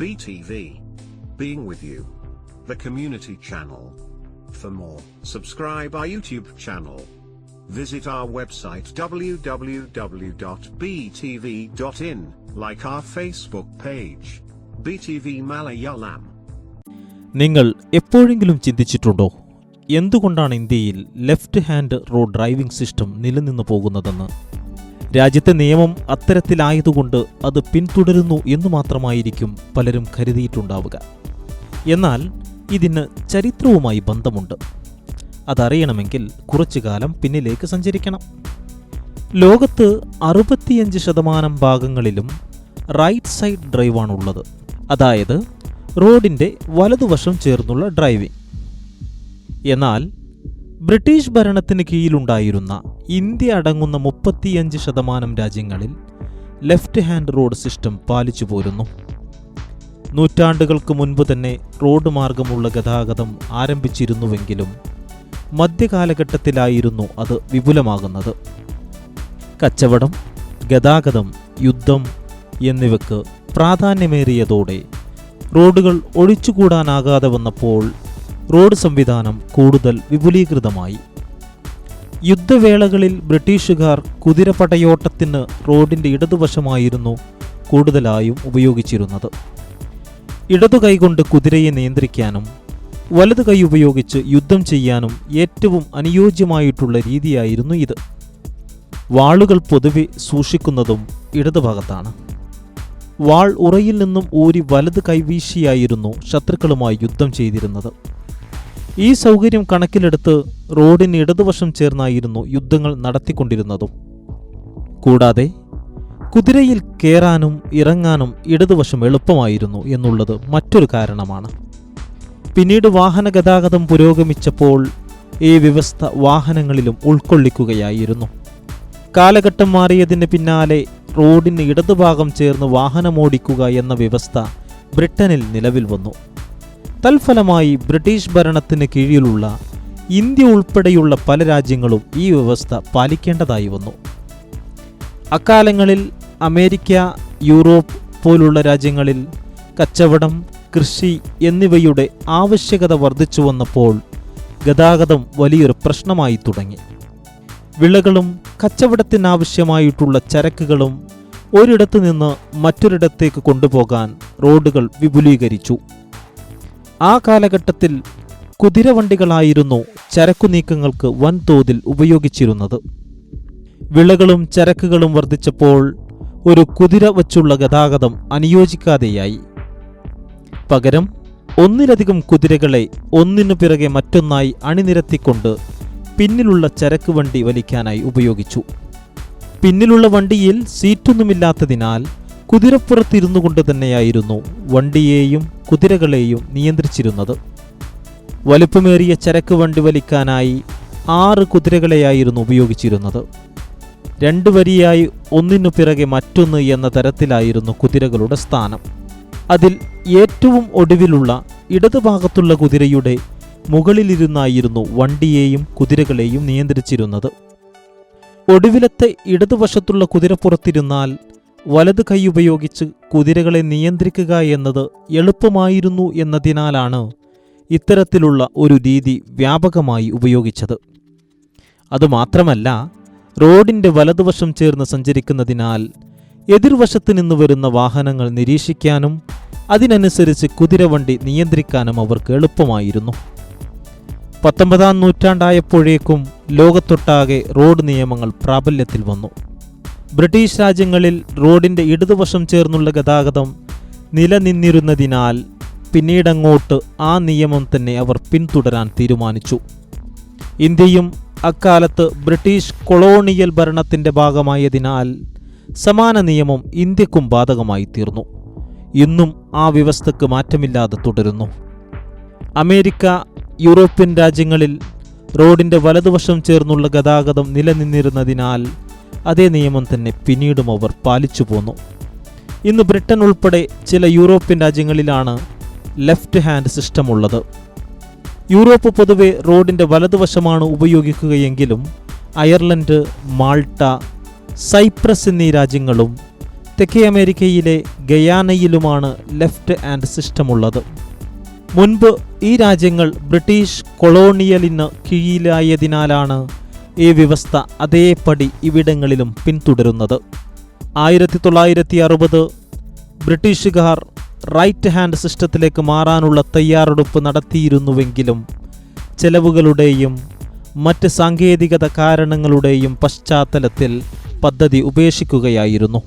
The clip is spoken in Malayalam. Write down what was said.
BTV. Being with you. The community channel. For more, subscribe our YouTube channel. Visit our website www.btv.in, like our Facebook page. BTV Malayalam. നിങ്ങൾ എപ്പോഴെങ്കിലും ചിന്തിച്ചിട്ടുണ്ടോ എന്തുകൊണ്ടാണ് ഇന്ത്യയിൽ left hand road driving system നിലനിന്നു പോകുന്നതെന്ന് രാജ്യത്തെ നിയമം അത്തരത്തിലായതുകൊണ്ട് അത് പിന്തുടരുന്നു എന്നു മാത്രമായിരിക്കും പലരും കരുതിയിട്ടുണ്ടാവുക. എന്നാൽ ഇതിന് ചരിത്രവുമായി ബന്ധമുണ്ട്. അതറിയണമെങ്കിൽ കുറച്ചു കാലം പിന്നിലേക്ക് സഞ്ചരിക്കണം. ലോകത്ത് അറുപത്തിയഞ്ച് ശതമാനം ഭാഗങ്ങളിലും റൈറ്റ് സൈഡ് ഡ്രൈവാണുള്ളത്. അതായത് റോഡിന്റെ വലതുവശം ചേർന്നുള്ള ഡ്രൈവിംഗ്. എന്നാൽ ബ്രിട്ടീഷ് ഭരണത്തിന് കീഴിലുണ്ടായിരുന്ന ഇന്ത്യ അടങ്ങുന്ന മുപ്പത്തിയഞ്ച് ശതമാനം രാജ്യങ്ങളിൽ ലെഫ്റ്റ് ഹാൻഡ് റോഡ് സിസ്റ്റം പാലിച്ചു പോരുന്നു. നൂറ്റാണ്ടുകൾക്ക് മുൻപ് തന്നെ റോഡ് മാർഗമുള്ള ഗതാഗതം ആരംഭിച്ചിരുന്നുവെങ്കിലും മധ്യകാലഘട്ടത്തിലായിരുന്നു അത് വിപുലമാകുന്നത്. കച്ചവടം ഗതാഗതം യുദ്ധം എന്നിവയ്ക്ക് പ്രാധാന്യമേറിയതോടെ റോഡുകൾ ഒഴിച്ചുകൂടാനാകാതെ വന്നപ്പോൾ റോഡ് സംവിധാനം കൂടുതൽ വിപുലീകൃതമായി. യുദ്ധവേളകളിൽ ബ്രിട്ടീഷുകാർ കുതിരപടയോട്ടത്തിന് റോഡിന്റെ ഇടതുവശമായിരുന്നു കൂടുതലായും ഉപയോഗിച്ചിരുന്നത്. ഇടതു കൈകൊണ്ട് കുതിരയെ നിയന്ത്രിക്കാനും വലതു കൈ ഉപയോഗിച്ച് യുദ്ധം ചെയ്യാനും ഏറ്റവും അനുയോജ്യമായിട്ടുള്ള രീതിയായിരുന്നു ഇത്. വാളുകൾ പൊതുവെ സൂക്ഷിക്കുന്നതും ഇടതുഭാഗത്താണ്. വാൾ ഉറയിൽ നിന്നും ഊരി വലത് കൈവീശിയായിരുന്നു ശത്രുക്കളുമായി യുദ്ധം ചെയ്തിരുന്നത്. ഈ സൗകര്യം കണക്കിലെടുത്ത് റോഡിന് ഇടതുവശം ചേർന്നായിരുന്നു യുദ്ധങ്ങൾ നടത്തിക്കൊണ്ടിരുന്നതും. കൂടാതെ കുതിരയിൽ കയറാനും ഇറങ്ങാനും ഇടതുവശം എളുപ്പമായിരുന്നു എന്നുള്ളത് മറ്റൊരു കാരണമാണ്. പിന്നീട് വാഹന ഗതാഗതം പുരോഗമിച്ചപ്പോൾ ഈ വ്യവസ്ഥ വാഹനങ്ങളിലും ഉൾക്കൊള്ളിക്കുകയായിരുന്നു. കാലഘട്ടം മാറിയതിന് പിന്നാലെ റോഡിന് ഇടതുഭാഗം ചേർന്ന് വാഹനമോടിക്കുക എന്ന വ്യവസ്ഥ ബ്രിട്ടനിൽ നിലവിൽ വന്നു. തൽഫലമായി ബ്രിട്ടീഷ് ഭരണത്തിന് കീഴിലുള്ള ഇന്ത്യ ഉൾപ്പെടെയുള്ള പല രാജ്യങ്ങളും ഈ വ്യവസ്ഥ പാലിക്കേണ്ടതായി വന്നു. അക്കാലങ്ങളിൽ അമേരിക്ക യൂറോപ്പ് പോലുള്ള രാജ്യങ്ങളിൽ കച്ചവടം കൃഷി എന്നിവയുടെ ആവശ്യകത വർദ്ധിച്ചു വന്നപ്പോൾ ഗതാഗതം വലിയൊരു പ്രശ്നമായി തുടങ്ങി. വിളകളും കച്ചവടത്തിനാവശ്യമായിട്ടുള്ള ചരക്കുകളും ഒരിടത്തു നിന്ന് മറ്റൊരിടത്തേക്ക് കൊണ്ടുപോകാൻ റോഡുകൾ വിപുലീകരിച്ചു. ആ കാലഘട്ടത്തിൽ കുതിരവണ്ടികളായിരുന്നു ചരക്കു നീക്കങ്ങൾക്ക് വൻതോതിൽ ഉപയോഗിച്ചിരുന്നത്. വിളകളും ചരക്കുകളും വർദ്ധിച്ചപ്പോൾ ഒരു കുതിര വച്ചുള്ള ഗതാഗതം അനുയോജിക്കാതെയായി. പകരം ഒന്നിലധികം കുതിരകളെ ഒന്നിനു പിറകെ മറ്റൊന്നായി അണിനിരത്തിക്കൊണ്ട് പിന്നിലുള്ള ചരക്ക് വണ്ടി വലിക്കാനായി ഉപയോഗിച്ചു. പിന്നിലുള്ള വണ്ടിയിൽ സീറ്റൊന്നുമില്ലാത്തതിനാൽ കുതിരപ്പുറത്തിരുന്നു കൊണ്ട് തന്നെയായിരുന്നു വണ്ടിയെയും കുതിരകളെയും നിയന്ത്രിച്ചിരുന്നത്. വലിപ്പമേറിയ ചരക്ക് വണ്ടി വലിക്കാനായി ആറ് കുതിരകളെയായിരുന്നു ഉപയോഗിച്ചിരുന്നത്. രണ്ടു വരിയായി ഒന്നിനു പിറകെ മറ്റൊന്ന് എന്ന തരത്തിലായിരുന്നു കുതിരകളുടെ സ്ഥാനം. അതിൽ ഏറ്റവും ഒടുവിലുള്ള ഇടതുഭാഗത്തുള്ള കുതിരയുടെ മുകളിലിരുന്നായിരുന്നു വണ്ടിയെയും കുതിരകളെയും നിയന്ത്രിച്ചിരുന്നത്. ഒടുവിലത്തെ ഇടതുവശത്തുള്ള കുതിരപ്പുറത്തിരുന്നാൽ വലത് കൈയുപയോഗിച്ച് കുതിരകളെ നിയന്ത്രിക്കുക എന്നത് എളുപ്പമായിരുന്നു എന്നതിനാലാണ് ഇത്തരത്തിലുള്ള ഒരു രീതി വ്യാപകമായി ഉപയോഗിച്ചത്. അതുമാത്രമല്ല റോഡിന്റെ വലതുവശം ചേർന്ന് സഞ്ചരിക്കുന്നതിനാൽ എതിർവശത്തു നിന്ന് വരുന്ന വാഹനങ്ങൾ നിരീക്ഷിക്കാനും അതിനനുസരിച്ച് കുതിരവണ്ടി നിയന്ത്രിക്കാനും അവർക്ക് എളുപ്പമായിരുന്നു. പത്തൊമ്പതാം നൂറ്റാണ്ടായപ്പോഴേക്കും ലോകത്തൊട്ടാകെ റോഡ് നിയമങ്ങൾ പ്രാബല്യത്തിൽ വന്നു. ബ്രിട്ടീഷ് രാജ്യങ്ങളിൽ റോഡിന്റെ ഇടതുവശം ചേർന്നുള്ള ഗതാഗതം നിലനിന്നിരുന്നതിനാൽ പിന്നീടങ്ങോട്ട് ആ നിയമം തന്നെ അവർ പിന്തുടരാൻ തീരുമാനിച്ചു. ഇന്ത്യയും അക്കാലത്ത് ബ്രിട്ടീഷ് കൊളോണിയൽ ഭരണത്തിന്റെ ഭാഗമായതിനാൽ സമാന നിയമം ഇന്ത്യക്കും ബാധകമായി തീർന്നു. ഇന്നും ആ വ്യവസ്ഥക്ക് മാറ്റമില്ലാതെ തുടരുന്നു. അമേരിക്ക യൂറോപ്യൻ രാജ്യങ്ങളിൽ റോഡിന്റെ വലതുവശം ചേർന്നുള്ള ഗതാഗതം നിലനിന്നിരുന്നതിനാൽ അതേ നിയമം തന്നെ പിന്നീടും അവർ പാലിച്ചു പോന്നു. ഇന്ന് ബ്രിട്ടൻ ഉൾപ്പെടെ ചില യൂറോപ്യൻ രാജ്യങ്ങളിലാണ് ലെഫ്റ്റ് ഹാൻഡ് സിസ്റ്റം ഉള്ളത്. യൂറോപ്പ് പൊതുവെ റോഡിന്റെ വലതുവശമാണ് ഉപയോഗിക്കുകയെങ്കിലും അയർലൻഡ് മാൾട്ട സൈപ്രസ് എന്നീ രാജ്യങ്ങളും തെക്കേ അമേരിക്കയിലെ ഗയാനയിലുമാണ് ലെഫ്റ്റ് ആൻഡ് സിസ്റ്റമുള്ളത് മുൻപ് ഈ രാജ്യങ്ങൾ ബ്രിട്ടീഷ് കൊളോണിയലിന് കീഴിലായതിനാലാണ് ഈ വ്യവസ്ഥ അതേപടി ഇവിടങ്ങളിലും പിന്തുടരുന്നത്. ആയിരത്തി തൊള്ളായിരത്തി അറുപത് ബ്രിട്ടീഷുകാർ റൈറ്റ് ഹാൻഡ് സിസ്റ്റത്തിലേക്ക് മാറാനുള്ള തയ്യാറെടുപ്പ് നടത്തിയിരുന്നുവെങ്കിലും ചെലവുകളുടെയും മറ്റ് സാങ്കേതികത കാരണങ്ങളുടെയും പശ്ചാത്തലത്തിൽ പദ്ധതി ഉപേക്ഷിക്കുകയായിരുന്നു.